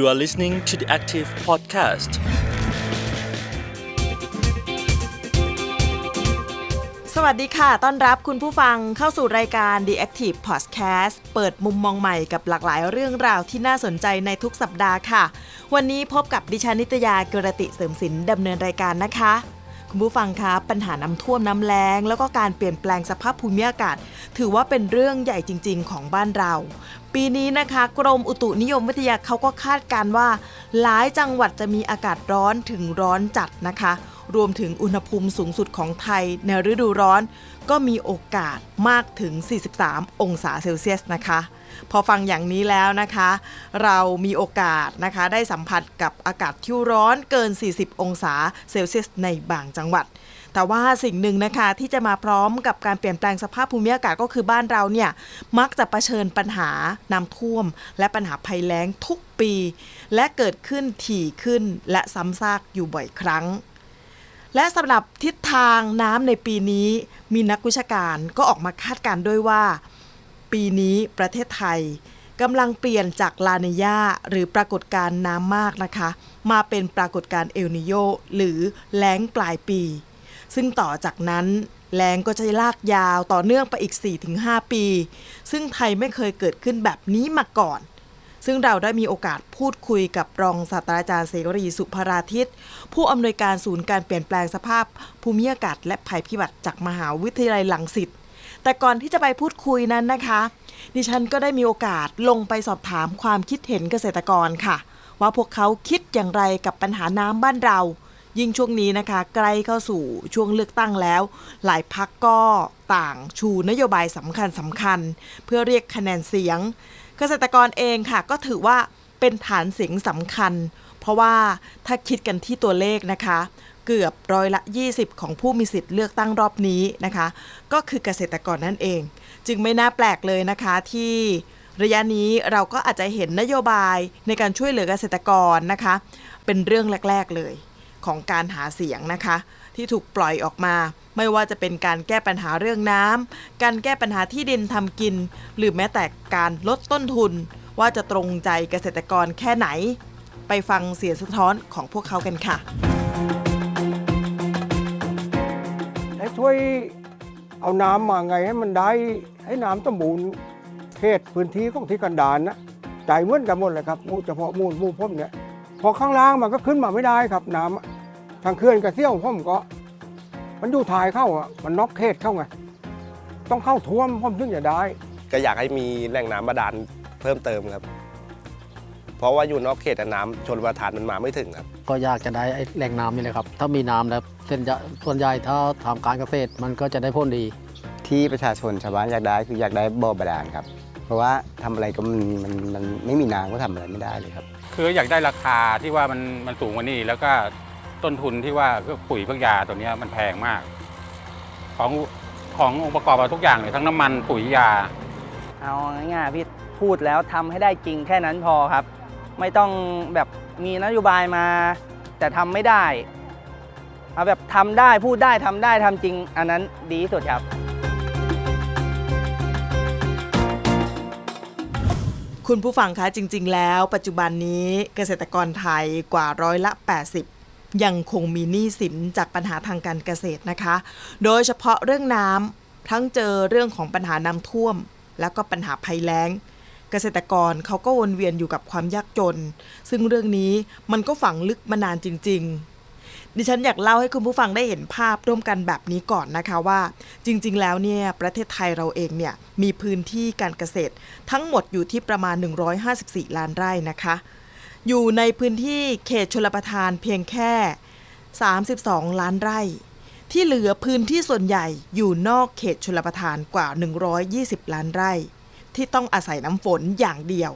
You are listening to the Active Podcast. สวัสดีค่ะ ต้อนรับคุณผู้ฟังเข้าสู่รายการ The Active Podcast เปิดมุมมองใหม่กับหลากหลายเรื่องราวที่น่าสนใจในทุกสัปดาห์ค่ะ วันนี้พบกับดิฉันนิตยากรติเสริมสินดำเนินรายการนะคะ คุณผู้ฟังคะปัญหาน้ำท่วมน้ำแล้ง แล้วก็การเปลี่ยนแปลงสภาพภูมิอากาศ ถือว่าเป็นเรื่องใหญ่จริง ๆ ของบ้านเรา ปีนี้นะคะ กรมอุตุนิยมวิทยาเขาก็คาดการว่า หลายจังหวัดจะมีอากาศร้อนถึงร้อนจัดนะคะ รวมถึงอุณหภูมิสูงสุดของไทย ในฤดูร้อน ก็มีโอกาสมากถึง 43 องศาเซลเซียสนะคะ พอฟังอย่างนี้แล้วนะคะ เรามีโอกาสนะคะได้สัมผัสกับอากาศที่ร้อนเกิน 40 องศาเซลเซียสในบางจังหวัด แต่ว่าสิ่งหนึ่งนะคะที่จะมาพร้อมกับการเปลี่ยนแปลงสภาพภูมิอากาศก็คือบ้านเราเนี่ยมักจะเผชิญปัญหาน้ำท่วม และปัญหาภัยแล้งทุกปี และเกิดขึ้นถี่ขึ้นและซ้ำซากอยู่บ่อยครั้ง และสำหรับทิศทางน้ำในปีนี้ มีนักวิชาการก็ออกมาคาดการณ์ด้วยว่า ปีนี้ประเทศไทยกำลังเปลี่ยนจากลาเนยาหรือปรากฏการณ์น้ำมากนะคะ มาเป็นปรากฏการณ์เอลนิโยหรือแล้งปลายปี ซึ่งต่อจากนั้นแล้งก็จะลากยาวต่อเนื่องไปอีก 4-5 ปี ซึ่งไทยไม่เคยเกิดขึ้นแบบนี้มาก่อน ซึ่งเราได้มีโอกาสพูดคุยกับรองศาสตราจารย์เสรีสุภราทิต ผู้อำนวยการศูนย์การเปลี่ยนแปลงสภาพ ภูมิอากาศและภัยพิบัติจากมหาวิทยาลัยลังสิตแต่ก่อนที่จะไปพูดคุยนั้นนะคะ ดิฉันก็ได้มีโอกาสลงไปสอบถามความคิดเห็นเกษตรกรค่ะ ว่าพวกเขาคิดอย่างไรกับปัญหาน้ำบ้านเรา ยิ่งช่วงนี้นะคะ ใกล้เข้าสู่ช่วงเลือกตั้งแล้ว หลายพักก็ต่างชูนโยบายสำคัญสำคัญ เพื่อเรียกคะแนนเสียง เกษตรกรเองค่ะ ก็ถือว่าเป็นฐานเสียงสำคัญ เพราะว่าถ้าคิดกันที่ตัวเลขนะคะ เกือบร้อยละ 20 ของผู้มีสิทธิ์เลือกตั้งรอบนี้นะคะ ก็คือเกษตรกรนั่นเอง จึงไม่น่าแปลกเลยนะคะที่ระยะนี้เราก็อาจจะเห็นนโยบายในการช่วยเหลือเกษตรกรนะคะ เป็นเรื่องแรก ๆ เลย ของการหาเสียงนะคะ ที่ถูกปล่อยออกมา ไม่ว่าจะเป็นการแก้ปัญหาเรื่องน้ำการแก้ปัญหาที่ดินทำกิน หรือแม้แต่การลดต้นทุน ว่าจะตรงใจเกษตรกรแค่ไหน ไปฟังเสียงสะท้อนของพวกเขากันค่ะให้ช่วยเอาน้ำมาไงให้มันได้ให้น้ำสมบูรณ์เขตพื้นที่ของที่กันดานนะใจเหมือนกันหมดเลยครับมูเฉพาะมูลมูพ่มเนี่ย พอข้างล่างมันก็ขึ้นมาไม่ได้ครับ น้ำอะทางเขื่อนกระเซี่ยวพ่มก็ มันอยู่ทายเข้าอะมันนอกเขตเข้าไงต้องเข้าท่วมพ่มถึงจะได้ ก็อยากให้มีแหล่งน้ำบาดาลเพิ่มเติมครับ เพราะว่าอยู่นอกเขตอะน้ำชนประทานมันมาไม่ถึงครับ ก็อยากจะได้ไอ้แหล่งน้ำนี่เลยครับ ถ้ามีน้ำแล้วเส้นใหญ่ส่วนใหญ่ถ้าทำการเกษตรมันก็จะได้ผลดี ที่ประชาชนชาวบ้านอยากได้คืออยากได้บ่อบาดาลครับ เพราะว่าทำอะไรก็มันมันมันไม่มีน้ำก็ทำอะไรไม่ได้เลยครับ คืออยากได้ราคาที่ว่ามันมันสูงกว่านี้แล้วก็ต้นทุนที่ว่าปุ๋ยเครื่องยาตัวนี้มันแพงมาก ของขององค์ประกอบทุกอย่างเลยทั้งน้ำมันปุ๋ยยา เอาง่ายๆพี่พูดแล้วทำให้ได้จริงแค่นั้นพอครับ ไม่ต้องแบบมีนโยบายมา แต่ทำไม่ได้เอาแบบทำได้พูดได้ทำได้ทำจริง อันนั้นดีที่สุดครับ คุณผู้ฟังคะจริง ๆ แล้ว ปัจจุบันนี้เกษตรกรไทยกว่าร้อยละ 80ยังคงมีหนี้สินจากปัญหาทางการเกษตรนะคะ โดยเฉพาะเรื่องน้ำทั้งเจอเรื่องของปัญหาน้ำท่วม แล้วก็ปัญหาภัยแล้ง เกษตรกรเขาก็วนเวียนอยู่กับความยากจน ซึ่งเรื่องนี้มันก็ฝังลึกมานานจริง ๆ ดิฉันอยากเล่าให้คุณผู้ฟังได้เห็นภาพร่วมกันแบบนี้ก่อนนะคะว่าจริง ๆ แล้วเนี่ยประเทศไทยเราเองเนี่ยมีพื้นที่การเกษตร ทั้งหมดอยู่ที่ประมาณ 154 ล้านไร่นะคะ อยู่ในพื้นที่เขตชลประทานเพียงแค่ 32 ล้านไร่ ที่เหลือพื้นที่ส่วนใหญ่อยู่นอกเขตชลประทานกว่า 120 ล้านไร่ ที่ต้องอาศัยน้ำฝนอย่างเดียว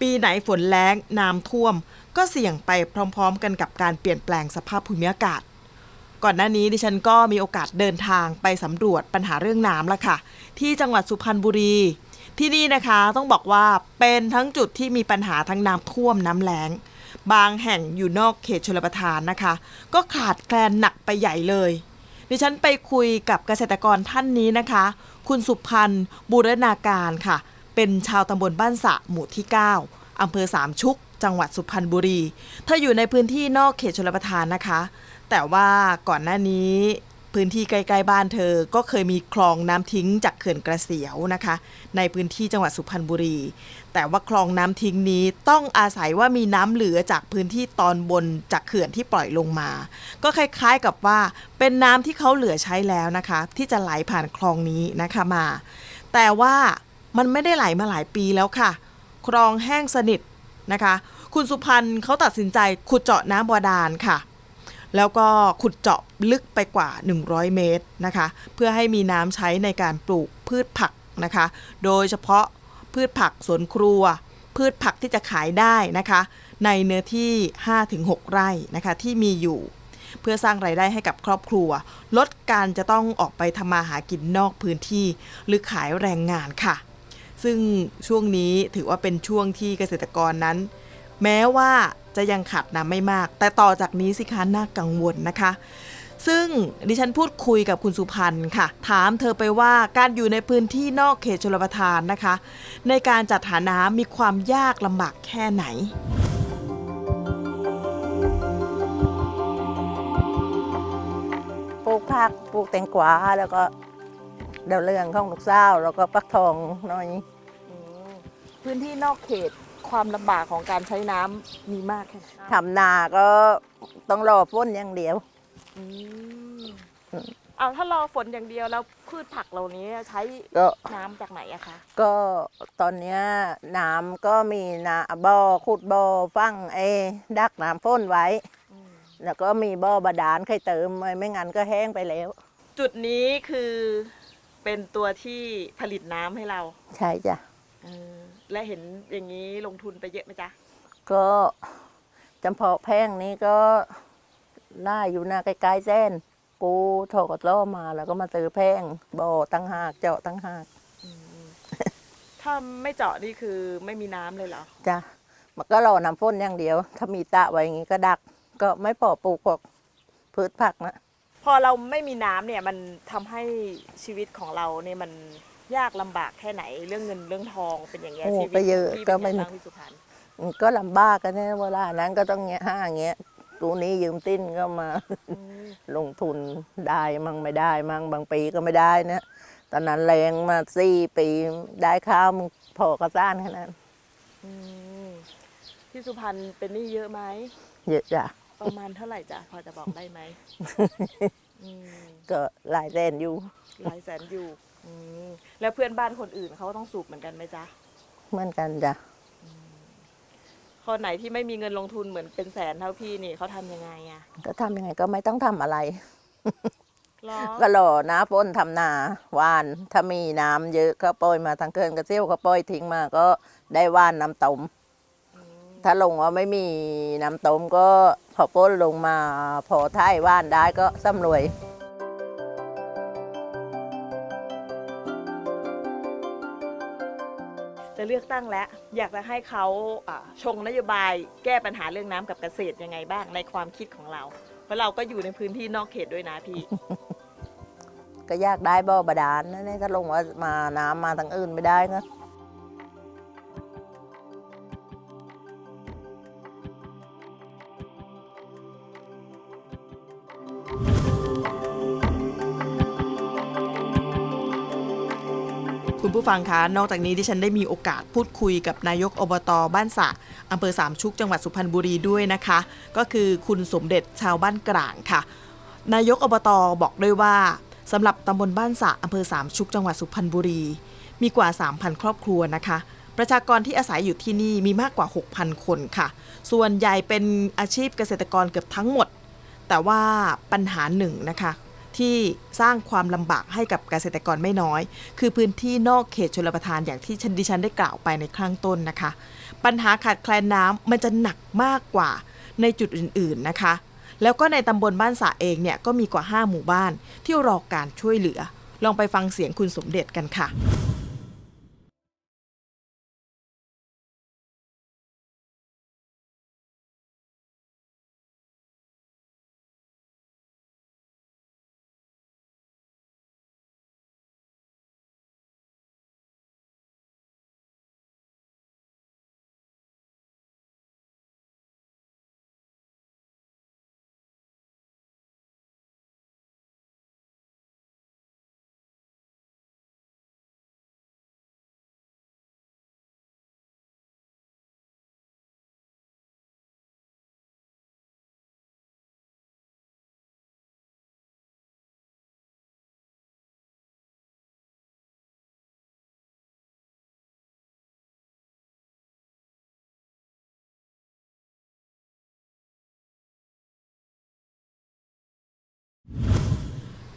ปีไหนฝนแล้งน้ำท่วม ก็เสี่ยงไปพร้อมๆ กันกับการเปลี่ยนแปลงสภาพภูมิอากาศ ก่อนหน้านี้ดิฉันก็มีโอกาสเดินทางไปสำรวจปัญหาเรื่องน้ำละค่ะ ที่จังหวัดสุพรรณบุรี ที่นี่นะคะต้องบอกว่าเป็นทั้งจุดที่มีปัญหาทั้งน้ำท่วมน้ำแล้งบางแห่งอยู่นอกเขตชลประทานนะคะ ก็ขาดแคลนหนักไปใหญ่เลย ดิฉันไปคุยกับเกษตรกรท่านนี้นะคะ คุณสุพันธ์บูรณาการค่ะ เป็นชาวตำบลบ้านสะหมู่ที่ 9อำเภอสามชุก จังหวัดสุพรรณบุรี เธออยู่ในพื้นที่นอกเขตชลประทานนะคะ แต่ว่าก่อนหน้านี้พื้นที่ใกล้ๆบ้านเธอก็เคยมีคลองน้ำทิ้งจากเขื่อนกระเสียวนะคะ ในพื้นที่จังหวัดสุพรรณบุรี แต่ว่าคลองน้ำทิ้งนี้ต้องอาศัยว่ามีน้ำเหลือจากพื้นที่ตอนบนจากเขื่อนที่ปล่อยลงมา ก็คล้ายๆกับว่าเป็นน้ำที่เขาเหลือใช้แล้วนะคะ ที่จะไหลผ่านคลองนี้นะคะมา แต่ว่า มันไม่ได้ไหลมาหลายปีแล้วค่ะ คลองแห้งสนิทนะคะ คุณสุพันธ์เขาตัดสินใจขุดเจาะน้ำบาดาลค่ะ แล้วก็ขุดเจาะลึกไปกว่า 100 เมตรนะคะ เพื่อให้มีน้ำใช้ในการปลูกพืชผักนะคะ โดยเฉพาะพืชผักสวนครัว พืชผักที่จะขายได้นะคะ ในเนื้อที่ 5-6 ไร่นะคะที่มีอยู่เพื่อสร้างไรายได้ให้กับครอบครัว ลดการจะต้องออกไปทำมาหากินนอกพื้นที่ หรือขายแรงงานค่ะ ซึ่งช่วงนี้ถือว่าเป็นช่วงที่เกษตรกรนั้น แม้ว่าจะยังขาดน้ำไม่มาก แต่ต่อจากนี้สิคะน่ากังวลนะคะ ซึ่งดิฉันพูดคุยกับคุณสุพันธ์ค่ะ ถามเธอไปว่าการอยู่ในพื้นที่นอกเขตชลประทานนะคะ ในการจัดหาน้ำมีความยากลำบากแค่ไหนปลูกผักปลูกแตงกวาแล้วก็ ดาวเรืองข้องลูกสาวแล้วก็ปักทองน้อยพื้นที่นอกเขตความลำบากของการใช้น้ำมีมากแค่ไหนทำนาก็ต้องรอฝนอย่างเดียวเอาถ้ารอฝนอย่างเดียวแล้วพืชผักเหล่านี้ใช้ก็น้ำจากไหนอะคะก็ตอนเนี้ยน้ำก็มีนาบ่อขุดบ่อฟังเอดักน้ำฝนไว้แล้วก็มีบ่อบาดาลใครเติมไว้ไม่งั้นก็แห้งไปแล้ว จุดนี้คือ เป็นตัวที่ผลิตน้ำให้เราใช่จ้ะ เออและเห็นอย่างนี้ลงทุนไปเยอะไหมจ๊ะก็จำเพาะแพงนี้ก็ล่าอยู่นาใกล้ๆเส้น กูโทรกล้อมาแล้วก็มาซื้อแพงบ่อตั้งหากเจาะตั้งหากถ้าไม่เจาะนี่คือไม่มีน้ำเลยเหรอ จ้ะมันก็รอน้ำฝนอย่างเดียว ถ้ามีตะไว้อย่างงี้ก็ดัก ก็ไม่พอปลูกพวกพืชผักนะ พอเราไม่มีน้ำเนี่ยมันทำให้ชีวิตของเราเนี่ยมันยากลำบากแค่ไหนเรื่องเงินเรื่องทองเป็นอย่างเงี้ยโอ้ชีวิตก็เยอะของพี่ก็เป็นไม่ ไงบ้างพี่สุพรรณมันก็ลำบากกันนะเวลานั้นก็ต้องเงี้ยห้าเงี้ยตูนี้ยืมติ้นก็มาลงทุนได้มั่งไม่ได้มั่งบางปีก็ไม่ได้นะตอนนั้นแรงมาสี่ปีได้ข้าวมึงพอกระซ่านแค่นั้น อืมพี่สุพรรณเป็นหนี้เยอะไหมเยอะจ้ะ ประมาณเท่าไหร่จ๊ะพอจะบอกได้ไหมอืมก็หลายแสนอยู่ หลายแสนอยู่อืมแล้วเพื่อนบ้านคนอื่นเขาก็ต้องสูบเหมือนกันไหมจ๊ะเหมือนกันจ้ะคนไหนที่ไม่มีเงินลงทุนเหมือนเป็นแสนเท่าพี่นี่เขาทำยังไงอะก็ทำยังไงก็ไม่ต้องทำอะไร หรอก็รอนะฝนทำนาหวานถ้ามีน้ำเยอะก็ปล่อยมาทางเกินกระเซี่ยวก็ปล่อยทิ้งมาก็ได้หว่านน้ำต้มถ้าลงว่าไม่มีน้ำต้มก็ พอป้นลงมาพอท้ายหว่านได้ก็สำรวยจะเลือกตั้งแล้วอยากจะให้เขาอ่าชงนโยบายแก้ปัญหาเรื่องน้ำกับเกษตรยังไงบ้างในความคิดของเรา เพราะเราก็อยู่ในพื้นที่นอกเขตด้วยนะพี่ ก็อยากได้บ่อบาดาลนะนี่ถ้าลงว่ามาน้ำมาทางอื่นไม่ได้ก็ คุณผู้ฟังคะ นอกจากนี้ดิฉันได้มีโอกาสพูดคุยกับนายกอบตบ้านสะอำเภอสามชุกจังหวัดสุพรรณบุรีด้วยนะคะ ก็คือคุณสมเด็จชาวบ้านกลางค่ะ นายกอบตบอกด้วยว่าสำหรับตำบลบ้านสะอำเภอสามชุกจังหวัดสุพรรณบุรี มีกว่า 3,000 ครอบครัวนะคะ ประชากรที่อาศัยอยู่ที่นี่มีมากกว่า 6,000 คนค่ะ ส่วนใหญ่เป็นอาชีพเกษตรกรเกือบทั้งหมด แต่ว่าปัญหาหนึ่งนะคะ ที่สร้างความลำบากให้กับเกษตรกรไม่น้อย คือพื้นที่นอกเขตชลประทานอย่างที่ชันดิฉันได้กล่าวไปในครั้งต้นนะคะ ปัญหาขาดแคลนน้ำมันจะหนักมากกว่าในจุดอื่นๆนะคะ แล้วก็ในตำบลบ้านสะเองเนี่ยก็มีกว่า 5 หมู่บ้านที่รอการช่วยเหลือ ลองไปฟังเสียงคุณสมเด็จกันค่ะ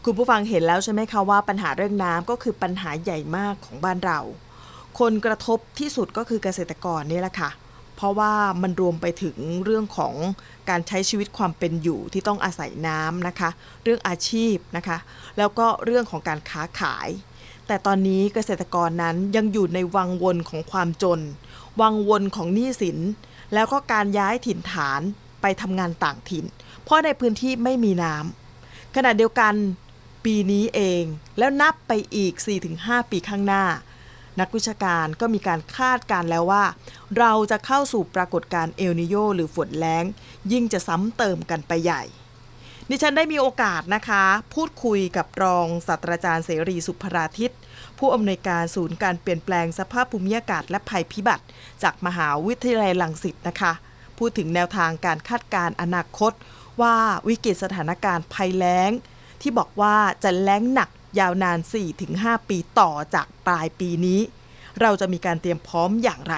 คุณผู้ฟังเห็นแล้วใช่ไหมคะว่าปัญหาเรื่องน้ำก็คือปัญหาใหญ่มากของบ้านเรา คนกระทบที่สุดก็คือเกษตรกรนี่แหละค่ะ เพราะว่ามันรวมไปถึงเรื่องของการใช้ชีวิตความเป็นอยู่ที่ต้องอาศัยน้ำนะคะ เรื่องอาชีพนะคะ แล้วก็เรื่องของการค้าขาย แต่ตอนนี้เกษตรกรนั้นยังอยู่ในวังวนของความจน วังวนของหนี้สิน แล้วก็การย้ายถิ่นฐานไปทำงานต่างถิ่น เพราะในพื้นที่ไม่มีน้ำขณะเดียวกัน ปีนี้เอง แล้วนับไปอีก 4-5 ปีข้างหน้า นักวิชาการก็มีการคาดการ์แล้วว่า เราจะเข้าสู่ปรากฏการณ์เอลนิโยหรือฝนแล้ง ยิ่งจะซ้ำเติมกันไปใหญ่ดิฉันได้มีโอกาสนะคะ พูดคุยกับรองศาสตราจารย์เสรีสุภราทิตผู้อำนวยการศูนย์การเปลี่ยนแปลงสภาพภูมิอากาศและภัยพิบัติ จากมหาวิทยาลัยลังสิตนะคะ พูดถึงแนวทางการคาดการณ์อนาคต ว่าวิกฤตสถานการณ์ภัยแล้ง ที่บอกว่าจะแล้งหนักยาวนาน 4-5 ปีต่อจากปลายปีนี้ เราจะมีการเตรียมพร้อมอย่างไร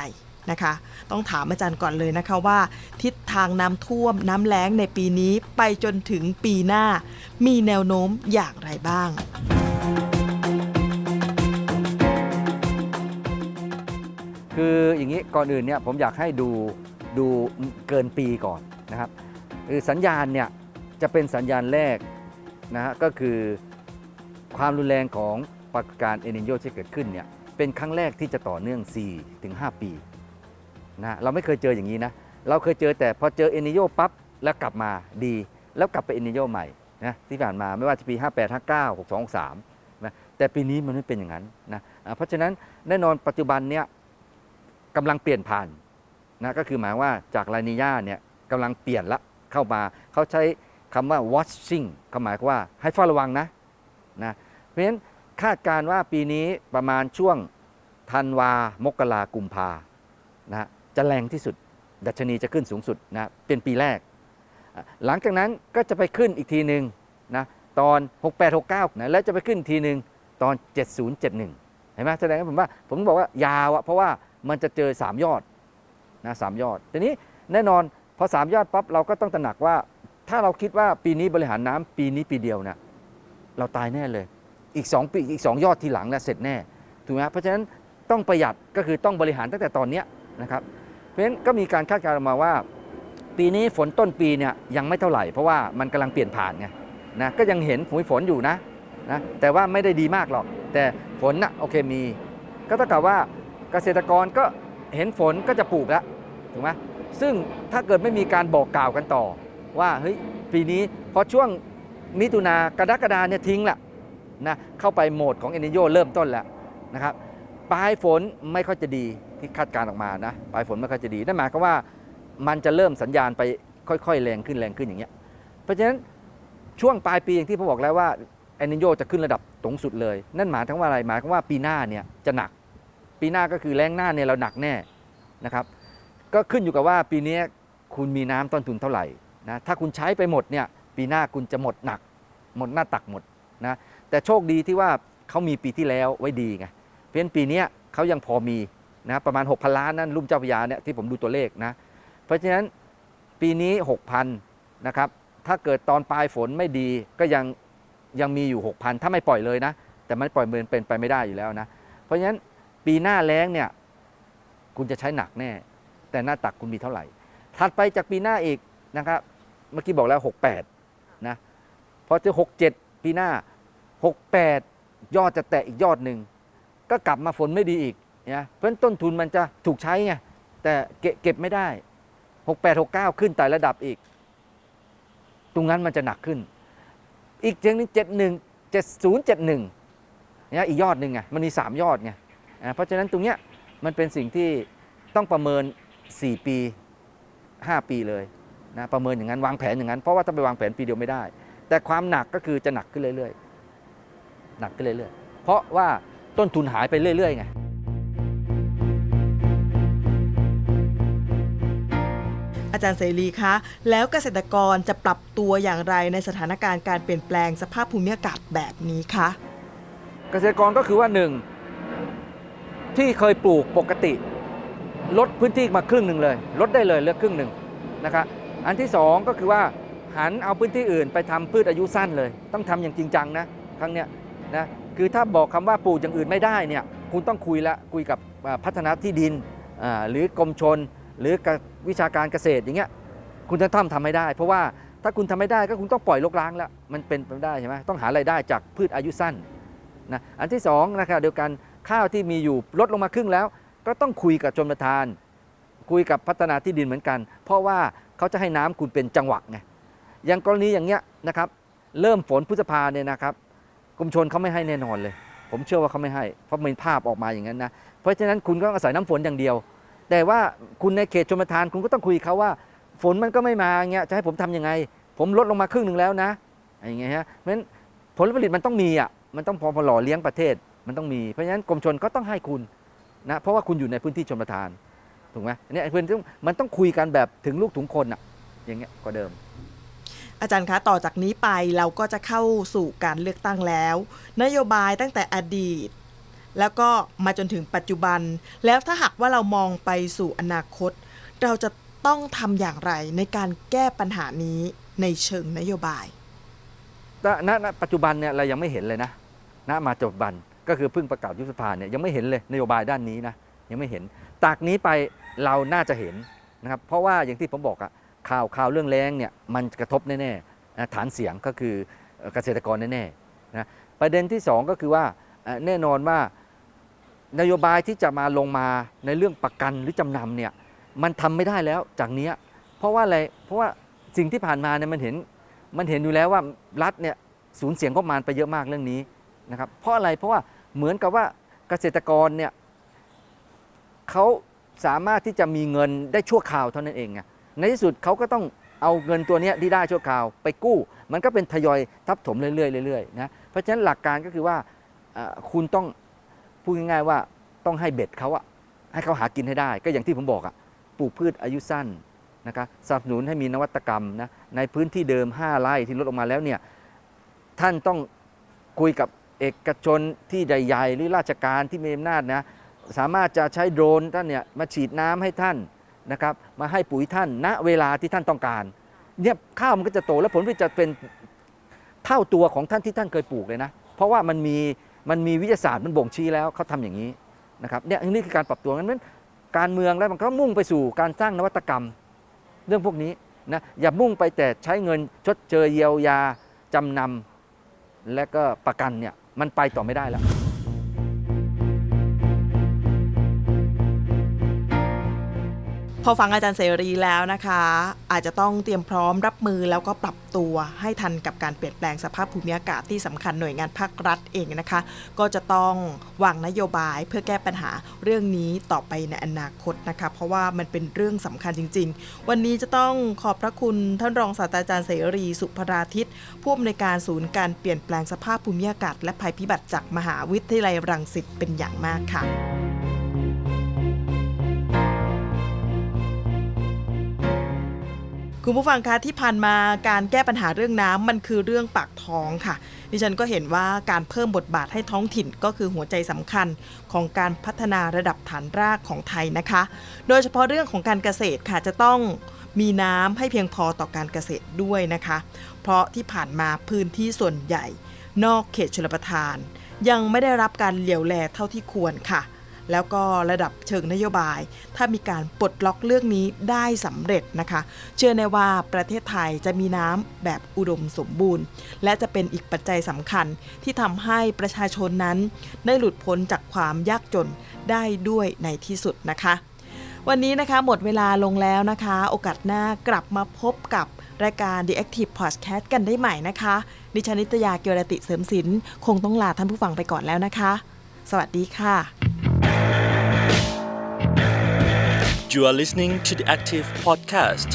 นะคะ ต้องถามอาจารย์ก่อนเลยนะคะว่า ทิศทางน้ำท่วมน้ำแล้งในปีนี้ไปจนถึงปีหน้า มีแนวโน้มอย่างไรบ้าง คืออย่างนี้ก่อนอื่นเนี่ยผมอยากให้ดูดูเกินปีก่อนนะครับคือสัญญาณเนี่ยจะเป็นสัญญาณแรก นะฮะก็คือความรุนแรงของปรากฏการณ์เอนิโยที่เกิดขึ้นเนี่ยเป็นครั้งแรกที่จะต่อเนื่อง4-5ถึง5ปีนะเราไม่เคยเจออย่างนี้นะเราเคยเจอแต่พอเจอเอนิโยปั๊บแล้วกลับมาดี แล้วกลับไปเอนิโยใหม่นะที่ผ่านมาไม่ว่าจะปี 58 59 62 63นะแต่ปีนี้มันไม่เป็นอย่างนั้นนะเพราะฉะนั้นแน่นอนปัจจุบันเนี่ยกำลังเปลี่ยนผ่านนะก็คือหมายว่าจากลานิญาเนี่ยกำลังเปลี่ยนละเข้ามาเขาใช้ คำว่า watching เขาหมายความว่าให้เฝ้าระวังนะนะ เพราะฉะนั้นคาดการณ์ว่าปีนี้ประมาณช่วงธันวา มกรากุมภานะจะแรงที่สุด ดัชนีจะขึ้นสูงสุดนะเป็นปีแรก หลังจากนั้นก็จะไปขึ้นอีกทีหนึ่งนะตอน 6869นะแล้วจะไปขึ้นทีหนึ่งตอน 7071 เห็นไหมแสดงให้ผมว่าผมบอกว่ายาวอะเพราะว่ามันจะเจอ 3 ยอดนะสามยอด ทีนี้แน่นอนพอ 3 ยอดปั๊บเราก็ต้องตระหนักว่า ถ้าเราคิดว่าปีนี้บริหารน้ำปีนี้ปีเดียวเนี่ยเราตายแน่เลย อีก 2 ปีอีก 2 ยอดทีหลังเนี่ยเสร็จแน่ถูกไหมเพราะฉะนั้นต้องประหยัดก็คือต้องบริหารตั้งแต่ตอนนี้นะครับเพราะฉะนั้นก็มีการคาดการณ์ออกมาว่า ปีนี้ฝนต้นปีเนี่ยยังไม่เท่าไหร่ เพราะว่ามันกำลังเปลี่ยนผ่านไงนะก็ยังเห็นฝนฝนอยู่นะนะแต่ว่าไม่ได้ดีมากหรอก แต่ฝนน่ะโอเคมี ก็เท่ากับว่าเกษตรกรก็เห็นฝนก็จะปลูกแล้วถูกไหมซึ่งถ้าเกิดไม่มีการบอกกล่าวกันต่อ ว่าเฮ้ยปีนี้พอช่วงมิถุนากรกฎาเนี่ยทิ้งละนะเข้าไปโหมดของเอนิโยเริ่มต้นแล้วนะครับปลายฝนไม่ค่อยจะดีที่คาดการณ์ออกมานะปลายฝนไม่ค่อยจะดีนั่นหมายความว่ามันจะเริ่มสัญญาณไปค่อยๆ แรงขึ้นแรงขึ้นอย่างเงี้ยเพราะฉะนั้นช่วงปลายปีอย่างที่ผมบอกแล้วว่าเอนิโยจะขึ้นระดับสูงสุดเลย นั่นหมายถึงว่าอะไรหมายถึงว่าปีหน้าเนี่ยจะหนัก ปีหน้าก็คือแรงหน้าเนี่ยเราหนักแน่นะครับก็ขึ้นอยู่กับว่าปีนี้คุณมีน้ำต้นทุนเท่าไหร่ นะถ้าคุณใช้ไปหมดเนี่ยปีหน้าคุณจะหมดหนัก หมดหน้าตักหมดนะแต่โชคดีที่ว่าเขามีปีที่แล้วไว้ดีไงเพราะฉะนั้นปีเนี้ยเขายังพอมีนะประมาณ 6,000 ล้านนั่นรุ่มเจ้าพยาเนี่ยที่ผมดูตัวเลขนะเพราะฉะนั้นปีนี้ 6,000นะครับถ้าเกิดตอนปลายฝนไม่ดีก็ยังยังมีอยู่ 6,000 ถ้าไม่ปล่อยเลยนะ แต่มันปล่อยเมินเป็นไปไม่ได้อยู่แล้วนะ เพราะฉะนั้นปีหน้าแล้งเนี่ยคุณจะใช้หนักแน่ แต่หน้าตักคุณมีเท่าไหร่ ถัดไปจากปีหน้าอีกนะครับ เมื่อกี้บอกแล้ว68นะพอเจอ67ปีหน้า68ยอดจะแตะอีกยอดหนึ่งก็กลับมาฝนไม่ดีอีกนะเพราะฉะนั้นต้นทุนมันจะถูกใช้ไงแต่เก็บเก็บไม่ได้68 69ขึ้นไต่ระดับอีก ตรงนั้นมันจะหนักขึ้น อีกเชียงหนึงเจ็ดหนึ่งเจ็ดศูนย์เจ็ดหนึ่งเนี่ยอีกยอดหนึ่งไงมันมีสามยอดไงเพราะฉะนั้นตรงเนี้ยมันเป็นสิ่งที่ต้องประเมิน 4 ปี 5 ปีเลย นะประเมินอย่างนั้นวางแผนอย่างนั้น เพราะว่าถ้าไปวางแผนปีเดียวไม่ได้ แต่ความหนักก็คือจะหนักขึ้นเรื่อยๆหนักขึ้นเรื่อยๆ เพราะว่าต้นทุนหายไปเรื่อยๆไงอาจารย์เสรีคะ แล้วเกษตรกรจะปรับตัวอย่างไรในสถานการณ์การเปลี่ยนแปลงสภาพภูมิอากาศแบบนี้คะเกษตรกรก็คือว่าหนึ่งที่เคยปลูกปกติ ลดพื้นที่มาครึ่งหนึ่งเลย ลดได้เลยเหลือกครึ่งหนึ่งนะครับ อันที่สองก็คือว่าหันเอาพื้นที่อื่นไปทำพืชอายุสั้นเลย ต้องทำอย่างจริงจังนะครั้งเนี้ยนะคือถ้าบอกคำว่าปลูกอย่างอื่นไม่ได้เนี่ยคุณต้องคุยละคุยกับพัฒนาที่ดินหรือกรมชน หรือวิชาการเกษตรอย่างเงี้ยคุณจะทำทำไม่ได้ เพราะว่าถ้าคุณทำไม่ได้ก็คุณต้องปล่อยรกร้างแล้วมันเป็นไปไม่ได้ใช่ไหมต้องหารายได้จากพืชอายุสั้นนะอันที่สองนะครับเดียวกันข้าวที่มีอยู่ลดลงมาครึ่งแล้ว ก็ต้องคุยกับชนประทาน คุยกับพัฒนาที่ดินเหมือนกัน เพราะว่า เขาจะให้น้ำคุณเป็นจังหวะไงอย่างกรณีอย่างเงี้ยนะครับเริ่มฝนพฤษภาเนี่ยนะครับกรมชนเขาไม่ให้แน่นอนเลย ผมเชื่อว่าเขาไม่ให้ เพราะมีภาพออกมาอย่างนั้นนะเพราะฉะนั้นคุณก็อาศัยน้ำฝนอย่างเดียว แต่ว่าคุณในเขตชนประทานคุณก็ต้องคุยเขาว่า ฝนมันก็ไม่มาเงี้ยจะให้ผมทำยังไง ผมลดลงมาครึ่งหนึ่งแล้วนะอย่างเงี้ยฮะเพราะฉะนั้นผลผลิตมันต้องมีอะมันต้องพอพอหล่อเลี้ยงประเทศมันต้องมีเพราะฉะนั้นกรมชนก็ต้องให้คุณนะเพราะว่าคุณอยู่ในพื้นที่ชนประทาน ถูกไหมอันนี้ไอ้เพื่อนต้องมันต้องคุยกันแบบถึงลูกถึงคนอะอย่างเงี้ยก็เดิม อาจารย์คะต่อจากนี้ไปเราก็จะเข้าสู่การเลือกตั้งแล้ว นโยบายตั้งแต่อดีต แล้วก็มาจนถึงปัจจุบัน แล้วถ้าหากว่าเรามองไปสู่อนาคต เราจะต้องทำอย่างไรในการแก้ปัญหานี้ในเชิงนโยบายณณณปัจจุบันเนี่ยเรายังไม่เห็นเลยนะณมาปัจจุบันก็คือเพิ่งประกาศยุบสภาเนี่ยยังไม่เห็นเลยนโยบายด้านนี้นะ ยังไม่เห็น จากนี้ไปเราน่าจะเห็นนะครับ เพราะว่าอย่างที่ผมบอกอะข่าวข่าวเรื่องแรงเนี่ยมันกระทบแน่ๆฐานเสียงก็คือเกษตรกรแน่ๆนะประเด็นที่สองก็คือว่าแน่นอนว่านโยบายที่จะมาลงมาในเรื่องประกันหรือจำนำเนี่ยมันทำไม่ได้แล้วจากนี้เพราะว่าอะไรเพราะว่าสิ่งที่ผ่านมาเนี่ยมันเห็นมันเห็นอยู่แล้วว่ารัฐเนี่ยสูญเสียงงบประมาไปเยอะมากเรื่องนี้นะครับเพราะอะไรเพราะว่าเหมือนกับว่าเกษตรกรเนี่ย เขาสามารถที่จะมีเงินได้ชั่วคราวเท่านั้นเองไงในที่สุดเขาก็ต้องเอาเงินตัวนี้ที่ได้ชั่วคราวไปกู้ มันก็เป็นทยอยทับถมเรื่อยๆเรื่อยๆนะเพราะฉะนั้นหลักการก็คือว่าคุณต้องพูดง่ายๆว่าต้องให้เบ็ดเขาอะให้เขาหากินให้ได้ ก็อย่างที่ผมบอกอะปลูกพืชอายุสั้นนะครับสนับสนุนให้มีนวัตกรรมนะในพื้นที่เดิม 5 ไร่ที่ลดลงมาแล้วเนี่ยท่านต้องคุยกับเอกชนที่ใหญ่ๆหรือราชการที่มีอำนาจนะ สามารถจะใช้โดรนท่านเนี่ยมาฉีดน้ำให้ท่านนะครับมาให้ปุ๋ยท่านณเวลาที่ท่านต้องการเนี่ยข้าวมันก็จะโตและผลผลิตจะเป็นเท่าตัวของท่านที่ท่านเคยปลูกเลยนะ เพราะว่ามันมีมันมีวิทยาศาสตร์มันบ่งชี้แล้วเขาทำอย่างนี้นะครับเนี่ยนี่คือการปรับตัวงั้นการเมืองแล้วมันก็มุ่งไปสู่การสร้างนวัตกรรม เรื่องพวกนี้นะอย่ามุ่งไปแต่ใช้เงินชดเชยเยียวยาจำนำและก็ประกันเนี่ยมันไปต่อไม่ได้แล้ว อฟังอาจารย์เสรีแล้วนะคะ อาจจะต้องเตรียมพร้อมรับมือแล้วก็ปรับตัวให้ทันกับการเปลี่ยนแปลงสภาพภูมิอากาศที่สำคัญหน่วยงานภาครัฐเองนะคะ ก็จะต้องวางนโยบายเพื่อแก้ปัญหาเรื่องนี้ต่อไปในอนาคตนะคะ เพราะว่ามันเป็นเรื่องสำคัญจริง ๆ วันนี้จะต้องขอบพระคุณท่านรองศาสตราจารย์เสรีสุภราทิตผู้อำนวยการศูนย์การเปลี่ยนแปลงสภาพภูมิอากาศและภัยพิบัติจากมหาวิทยาลัยรังสิตเป็นอย่างมากค่ะ คุณผู้ฟังคะที่ผ่านมาการแก้ปัญหาเรื่องน้ำมันคือเรื่องปากท้องค่ะ ดิฉันก็เห็นว่าการเพิ่มบทบาทให้ท้องถิ่นก็คือหัวใจสำคัญของการพัฒนาระดับฐานรากของไทยนะคะ โดยเฉพาะเรื่องของการเกษตรค่ะจะต้องมีน้ำให้เพียงพอต่อการเกษตรด้วยนะคะ เพราะที่ผ่านมาพื้นที่ส่วนใหญ่ นอกเขตชลประทาน ยังไม่ได้รับการเหลียวแลเท่าที่ควรค่ะ แล้วก็ระดับเชิงนโยบาย ถ้ามีการปลดล็อกเรื่องนี้ได้สำเร็จนะคะ เชื่อแน่ว่าประเทศไทยจะมีน้ำแบบอุดมสมบูรณ์ และจะเป็นอีกปัจจัยสำคัญที่ทำให้ประชาชนนั้นได้หลุดพ้นจากความยากจนได้ด้วยในที่สุดนะคะวันนี้นะคะหมดเวลาลงแล้วนะคะ โอกาสหน้ากลับมาพบกับรายการ The Active Podcast กันได้ใหม่นะคะ ดิฉันนิตยาเกียวรติเสริมศิลป์คงต้องลาท่านผู้ฟังไปก่อนแล้วนะคะ สวัสดีค่ะ You are listening to the Active Podcast.